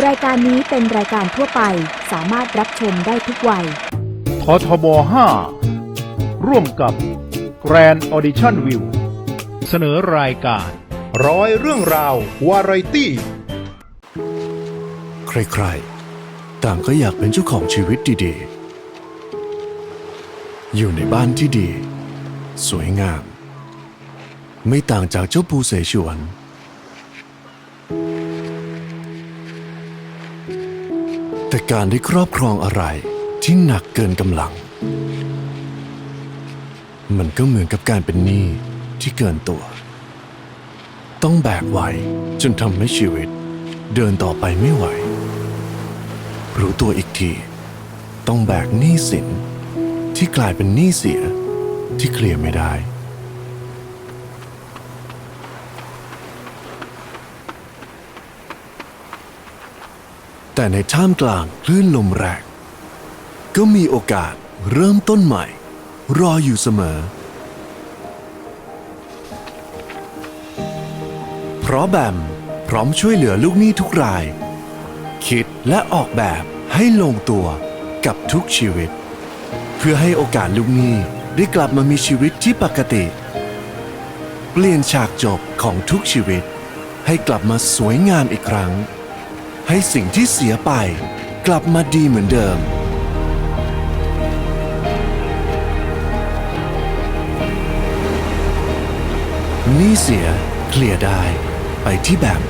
รายการนี้เป็นรายการทั่วไปสามารถรับชมได้ทุกวัย ททบ 5 ร่วมกับ Grand Audition View เสนอรายการ ร้อยเรื่องราว วาไรตี้ ใครๆ ต่างก็อยากเป็นเจ้าของชีวิตดีๆ อยู่ในบ้านที่ดี สวยงาม ไม่ต่างจากเจ้าปูเสฉวน การได้ครอบครองอะไรที่หนักเกินกำลัง มันก็เหมือนกับการเป็นหนี้ที่เกินตัว ต้องแบกไว้จนทำให้ชีวิตเดินต่อไปไม่ไหว รู้ตัวอีกที ต้องแบกหนี้สินที่กลายเป็นหนี้เสียที่เคลียร์ไม่ได้ แต่ในท่ามกลางคลื่นลมแรงก็มีโอกาสเริ่มต้นใหม่ รออยู่เสมอ เพราะแบมพร้อมช่วยเหลือลูกหนี้ทุกราย คิดและออกแบบให้ลงตัวกับทุกชีวิต เพื่อให้โอกาสลูกหนี้ได้กลับมามีชีวิตที่ปกติ เปลี่ยนฉากจบของทุกชีวิต ให้กลับมาสวยงามอีกครั้ง ให้สิ่งที่เสียไป กลับมาดีเหมือนเดิม นี่เสียเคลียร์ได้ ไปที่แบบ